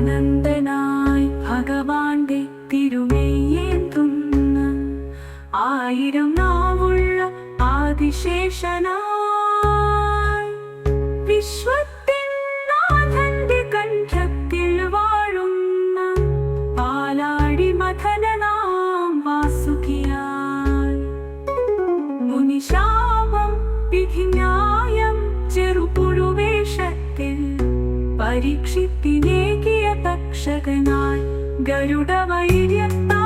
അനന്തനായി ഭഗവാന്റെ തിരുമേയേന്തുന്ന ആയിരം നാവുള്ള ആദിശേഷനായി വിശ്വത്തിൻ നാഥന്റെ കണ്ഠത്തിൽ വാഴുന്ന പാലാടി മഥനനാം വാസുകിയാൽ മുനിശാപം വിധിന്യായം ചെറുപുഴുവേഷത്തിൽ പരീക്ഷിത്തിനെ രക്ഷകനായി ഗരുഡവൈര്യത്ത